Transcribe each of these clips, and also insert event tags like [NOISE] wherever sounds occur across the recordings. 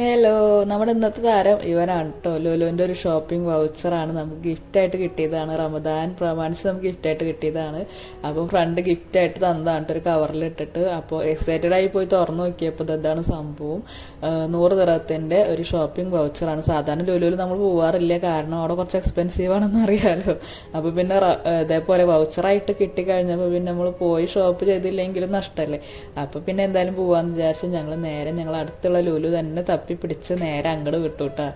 Hello നമ്മുടെ ഇന്നത്തെ താരം ഇവനാണ് കേട്ടോ ലോലോന്റെ ഒരു ഷോപ്പിംഗ് വൗച്ചറാണ് നമുക്ക് ഗിഫ്റ്റ് ആയിട്ട് കിട്ടിയതാണ്. റമദാൻ പ്രമാണിച്ച് നമുക്ക് ഗിഫ്റ്റ് ആയിട്ട് കിട്ടിയതാണ്. അപ്പോൾ ഫ്രണ്ട് ഗിഫ്റ്റ് ആയിട്ട് തന്നതാണ് ഒരു കവറിലിട്ടിട്ട് അപ്പോൾ എക്സൈറ്റഡ് ആയി പോയി തുറന്നു നോക്കിയപ്പോൾ ഇതാണ് സംഭവം. നൂറ് ദിറത്തിന്റെ ഒരു ഷോപ്പിംഗ് വൗച്ചറാണ് സാധാരണ ലോലോയിൽ നമ്മൾ പോവാറില്ല. കാരണം അവിടെ കുറച്ച് എക്സ്പെൻസീവ് ആണെന്ന് അറിയാലോ. അപ്പോൾ പിന്നെ ഇതേപോലെ വൗച്ചറായിട്ട് കിട്ടിക്കഴിഞ്ഞപ്പോൾ പിന്നെ നമ്മൾ പോയി ഷോപ്പ് ചെയ്തില്ലെങ്കിലും നഷ്ടമല്ലേ അപ്പോൾ പിന്നെ എന്തായാലും പോവാന്ന് വിചാരിച്ചു ഞങ്ങൾ നേരെ ഞങ്ങൾ അടുത്തുള്ള ലുലു തന്നെ തപ്പി പിടിച്ച് നേരെ അങ്ങോട്ട് വിട്ടു കേട്ടാ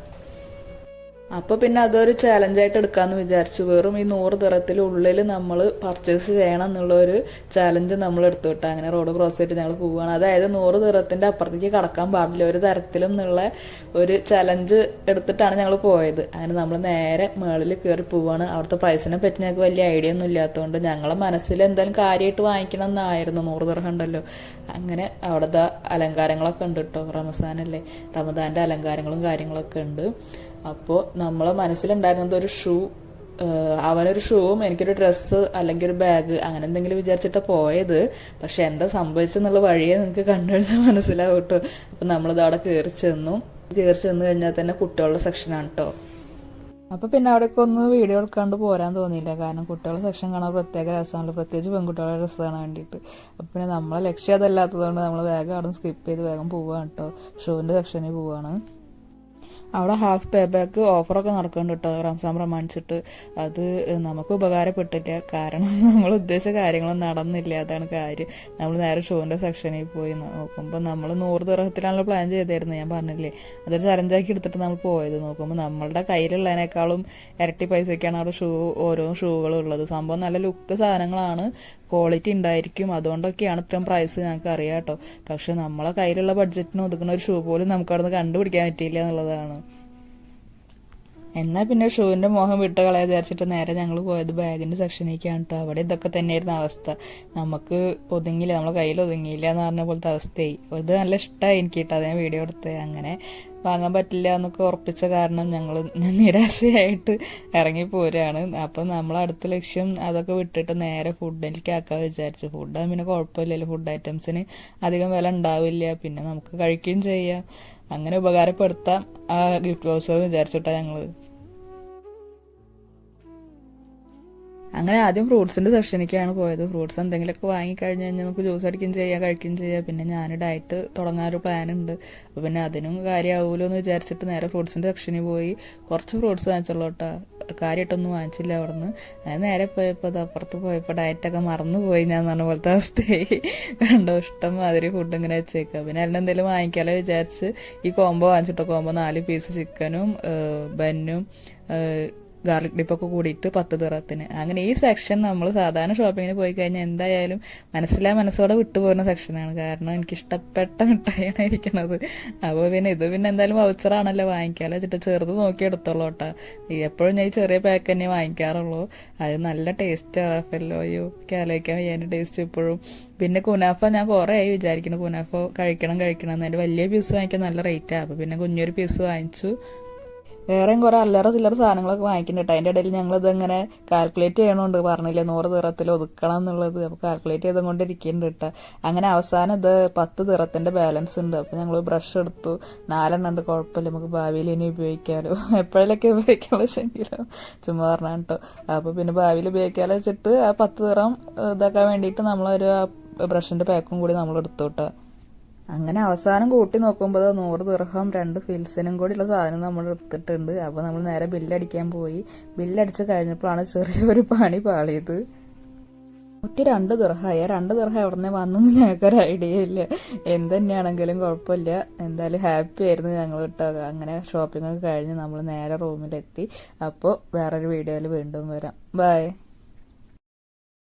അപ്പോൾ പിന്നെ അതൊരു ചാലഞ്ചായിട്ട് എടുക്കാമെന്ന് വിചാരിച്ചു. വെറും ഈ നൂറ് തരത്തിൽ ഉള്ളിൽ നമ്മൾ പർച്ചേസ് ചെയ്യണം എന്നുള്ള ഒരു ചാലഞ്ച് നമ്മൾ എടുത്തു വിട്ടാ അങ്ങനെ റോഡ് ക്രോസ് ചെയ്തിട്ട് ഞങ്ങൾ പോവുകയാണ്. അതായത് നൂറ് തരത്തിന്റെ അപ്പുറത്തേക്ക് കടക്കാൻ പാടില്ല. ഒരു തരത്തിലും എന്നുള്ള ഒരു ചലഞ്ച് എടുത്തിട്ടാണ് ഞങ്ങൾ പോയത്. അങ്ങനെ നമ്മൾ നേരെ മേളിൽ കയറി പോവുകയാണ്. അവിടുത്തെ പ്രൈസിനെ പറ്റി ഞങ്ങൾക്ക് വലിയ ഐഡിയ ഒന്നും ഇല്ലാത്തതുകൊണ്ട് ഞങ്ങളെ മനസ്സിൽ എന്തായാലും കാര്യമായിട്ട് വാങ്ങിക്കണം എന്നായിരുന്നു. നൂറ് തരം ഉണ്ടല്ലോ. അങ്ങനെ അവിടുത്തെ അലങ്കാരങ്ങളൊക്കെ ഉണ്ട് കേട്ടോ. റമസാനല്ലേ? റമദാന്റെ അലങ്കാരങ്ങളും കാര്യങ്ങളൊക്കെ ഉണ്ട്. അപ്പോൾ നമ്മളെ മനസ്സിലുണ്ടായിരുന്നത് ഒരു ഷൂ അവനൊരു ഷൂവും എനിക്കൊരു ഡ്രസ്സ് അല്ലെങ്കിൽ ഒരു ബാഗ് അങ്ങനെ എന്തെങ്കിലും വിചാരിച്ചിട്ട് പോയത്. പക്ഷെ എന്താ സംഭവിച്ചെന്നുള്ള വഴിയെ നിങ്ങൾക്ക് കണ്ടുകഴിഞ്ഞാൽ മനസ്സിലാവും കേട്ടോ അപ്പം നമ്മളിത് അവിടെ കയറി ചെന്നു. കയറി ചെന്ന് കഴിഞ്ഞാൽ തന്നെ കുട്ടികളുടെ സെക്ഷനാണ് കേട്ടോ അപ്പൊ പിന്നെ അവിടെയൊക്കെ ഒന്ന് വീഡിയോ എടുക്കാണ്ട് പോരാൻ തോന്നിയില്ല. കാരണം കുട്ടികളുടെ സെക്ഷൻ കാണാൻ പ്രത്യേക രസമാണല്ലോ പ്രത്യേകിച്ച് പെൺകുട്ടികളുടെ ഡ്രസ്സ് കാണാൻ വേണ്ടിയിട്ട്. അപ്പൊ പിന്നെ നമ്മളെ ലക്ഷ്യം അതല്ലാത്തതുകൊണ്ട് നമ്മൾ വേഗം അവിടെ സ്കിപ്പ് ചെയ്ത് വേഗം പോവാണ് കേട്ടോ ഷൂവിന്റെ സെക്ഷനിൽ പോവാണ്. അവിടെ ഹാഫ് പേ ബാക്ക് ഓഫറൊക്കെ നടക്കുന്നുണ്ട് കേട്ടോ റംസാൻ പ്രമാണിച്ചിട്ട്. അത് നമുക്ക് ഉപകാരപ്പെട്ടില്ല. കാരണം [LAUGHS] നമ്മൾ ഉദ്ദേശിച്ച കാര്യങ്ങളൊന്നും നടന്നില്ല. അതാണ് കാര്യം. നമ്മൾ നേരെ ഷോന്റെ സെക്ഷനിൽ പോയി നോക്കുമ്പോൾ നമ്മൾ നൂറ് ദിവസത്തിലാണല്ലോ പ്ലാൻ ചെയ്തായിരുന്നു ഞാൻ പറഞ്ഞില്ലേ? അതൊരു ചലഞ്ചാക്കി എടുത്തിട്ട് നമ്മൾ പോയത്. നോക്കുമ്പോൾ നമ്മളുടെ കയ്യിലുള്ളതിനേക്കാളും ഇരട്ടി പൈസയ്ക്കാണ് അവിടെ ഷൂ ഓരോ ഷൂകളും ഉള്ളത്. സംഭവം നല്ല ലുക്ക് സാധനങ്ങളാണ്. ക്വാളിറ്റി ഉണ്ടായിരിക്കും. അതുകൊണ്ടൊക്കെയാണ് ഇത്രയും പ്രൈസ് ഞങ്ങൾക്ക് അറിയാം കേട്ടോ പക്ഷെ നമ്മളെ കയ്യിലുള്ള ബഡ്ജറ്റിന് ഒതുക്കുന്ന ഒരു ഷൂ പോലും നമുക്ക് അവിടെ നിന്ന് കണ്ടുപിടിക്കാൻ പറ്റിയില്ല എന്നുള്ളതാണ്. എന്നാൽ പിന്നെ ഷൂവിന്റെ മോഹം വിട്ട് കളയാ വിചാരിച്ചിട്ട് നേരെ ഞങ്ങൾ പോയത് ബാഗിന്റെ സെക്ഷനിലേക്കാണ് കേട്ടോ അവിടെ ഇതൊക്കെ തന്നെയായിരുന്നു അവസ്ഥ. നമുക്ക് ഒതുങ്ങിയില്ല നമ്മളെ കയ്യിൽ ഒതുങ്ങിയില്ല എന്ന് പറഞ്ഞ പോലത്തെ അവസ്ഥയായി. ഇത് നല്ല ഇഷ്ടമായി എനിക്ക് കേട്ടോ അത് ഞാൻ വീഡിയോ എടുത്ത്. അങ്ങനെ വാങ്ങാൻ പറ്റില്ല എന്നൊക്കെ ഉറപ്പിച്ച കാരണം ഞങ്ങൾ നിരാശയായിട്ട് ഇറങ്ങി പോരാണ്. അപ്പം നമ്മൾ അടുത്ത ലക്ഷ്യം അതൊക്കെ വിട്ടിട്ട് നേരെ ഫുഡിലേക്ക് ആക്കാൻ വിചാരിച്ചു ഫുഡ് പിന്നെ കുഴപ്പമില്ലല്ലോ. ഫുഡ് ഐറ്റംസിന് അധികം വില ഉണ്ടാവില്ല. പിന്നെ നമുക്ക് കഴിക്കുകയും ചെയ്യാം. അങ്ങനെ ഉപകാരപ്പെടുത്താം. ആ ഗിഫ്റ്റ് വൗച്ചർ വിചാരിച്ചിട്ടാണ് ഞങ്ങൾ അങ്ങനെ ആദ്യം ഫ്രൂട്ട്സിന്റെ സെക്ഷനിലേക്കാണ് പോയത്. ഫ്രൂട്ട്സ് എന്തെങ്കിലുമൊക്കെ വാങ്ങി കഴിഞ്ഞ് കഴിഞ്ഞാൽ നമുക്ക് ജ്യൂസ് അടിക്കുകയും ചെയ്യാം കഴിക്കുകയും ചെയ്യാം. പിന്നെ ഞാൻ ഡയറ്റ് തുടങ്ങാൻ ഒരു പ്ലാൻ ഉണ്ട്. അപ്പൊ പിന്നെ അതിനും കാര്യമാവുമല്ലോ എന്ന് വിചാരിച്ചിട്ട് നേരെ ഫ്രൂട്ട്സിന്റെ സെക്ഷനിൽ പോയി കുറച്ച് ഫ്രൂട്ട്സ് വാങ്ങിച്ചുള്ളൂ കേട്ടോ. കാര്യമായിട്ടൊന്നും വാങ്ങിച്ചില്ല അവിടുന്ന്. ഞാൻ നേരെ പോയപ്പോൾ അത് അപ്പുറത്ത് പോയപ്പോൾ ഡയറ്റൊക്കെ മറന്നു പോയി ഞാൻ പറഞ്ഞ പോലത്തെ അവസ്ഥയായി. കണ്ടോ ഇഷ്ടം മാതിരി ഫുഡ് ഇങ്ങനെ വെച്ചേക്കുക പിന്നെ അതിന് എന്തെങ്കിലും വാങ്ങിക്കാലോ വിചാരിച്ച് ഈ കോംബോ വാങ്ങിച്ചിട്ടോ? കോംബോ നാല് പീസ് ചിക്കനും ബന്നും ഗാർലിക് ഡിപ്പൊക്കെ കൂടിയിട്ട് പത്ത് ദുറത്തിന് അങ്ങനെ ഈ സെക്ഷൻ നമ്മൾ സാധാരണ ഷോപ്പിങ്ങിന് പോയി കഴിഞ്ഞാൽ എന്തായാലും മനസ്സിലാ മനസ്സോടെ വിട്ടുപോകുന്ന സെക്ഷനാണ് കാരണം എനിക്ക് ഇഷ്ടപ്പെട്ട മിഠായിയാണ് ഇരിക്കണത് അപ്പോൾ പിന്നെ ഇത് പിന്നെ എന്തായാലും വൗച്ചറാണല്ലോ വാങ്ങിക്കാല്ലോ വെച്ചിട്ട് ചെറുത് നോക്കി എടുത്തോളൂ കേട്ടോ. എപ്പോഴും ഞാൻ ചെറിയ പാക്ക് തന്നെ വാങ്ങിക്കാറുള്ളൂ. അത് നല്ല ടേസ്റ്റ് റഫല്ലോ അയ്യോ ആലോചിക്കാൻ വയ്യാന്റെ ടേസ്റ്റ് ഇപ്പോഴും. പിന്നെ കുനാഫ ഞാൻ കുറേ ആയി വിചാരിക്കുന്നു കുനാഫ കഴിക്കണം കഴിക്കണം എന്ന്. വലിയ പീസ് വാങ്ങിക്കാൻ നല്ല റേറ്റാണ് അപ്പോൾ പിന്നെ കുഞ്ഞൊരു പീസ് വാങ്ങിച്ചു. വേറെയും കുറെ അല്ലറ ചില്ലറ സാധനങ്ങളൊക്കെ വാങ്ങിക്കുന്നുണ്ട് അതിന്റെ ഇടയിൽ ഞങ്ങൾ ഇതങ്ങനെ കാൽക്കുലേറ്റ് ചെയ്യണോണ്ട്. പറഞ്ഞില്ലേ നൂറ് തിറത്തിൽ ഒതുക്കണം എന്നുള്ളത്. അപ്പൊ കാൽക്കുലേറ്റ് ചെയ്തുകൊണ്ടിരിക്കുന്നുണ്ട് കേട്ടോ അങ്ങനെ അവസാനം ഇത് പത്ത് തിറത്തിന്റെ ബാലൻസ് ഉണ്ട്. അപ്പൊ ഞങ്ങൾ ബ്രഷ് എടുത്തു. നാലെണ്ണം ഉണ്ട്. കുഴപ്പമില്ല. നമുക്ക് ഭാവിയിൽ ഇനി ഉപയോഗിക്കാലോ. [LAUGHS] എപ്പോഴേലൊക്കെ ഉപയോഗിക്കാൻ വെച്ചെങ്കിലും ചുമ്മാ പറഞ്ഞാ കേട്ടോ അപ്പൊ പിന്നെ ഭാവിയിൽ ഉപയോഗിക്കാലോ വെച്ചിട്ട് ആ പത്ത് തിറം ഇതാക്കാൻ വേണ്ടിയിട്ട് നമ്മളൊരു ബ്രഷിന്റെ പാക്കും കൂടി നമ്മൾ എടുത്തു കേട്ടോ അങ്ങനെ അവസാനം കൂട്ടി നോക്കുമ്പോൾ നൂറ് ദീർഘം രണ്ട് ഫിൽസിനും കൂടിയുള്ള സാധനം നമ്മൾ എടുത്തിട്ടുണ്ട്. അപ്പോൾ നമ്മൾ നേരെ ബില്ലടിക്കാൻ പോയി. ബില്ലടിച്ച് കഴിഞ്ഞപ്പോഴാണ് ചെറിയൊരു പണി പാളിയത്. നൂറ്റി രണ്ട് ദുർഹായ രണ്ട് ദുർഹ എവിടെ നിന്ന് വന്നെന്ന് ഞങ്ങൾക്കൊരു ഐഡിയ ഇല്ല. എന്ത് തന്നെയാണെങ്കിലും കുഴപ്പമില്ല. എന്തായാലും ഹാപ്പി ആയിരുന്നു ഞങ്ങൾ കേട്ടോ അങ്ങനെ ഷോപ്പിംഗ് ഒക്കെ കഴിഞ്ഞ് നമ്മൾ നേരെ റൂമിലെത്തി അപ്പോൾ വേറൊരു വീഡിയോയിൽ വീണ്ടും വരാം. ബൈ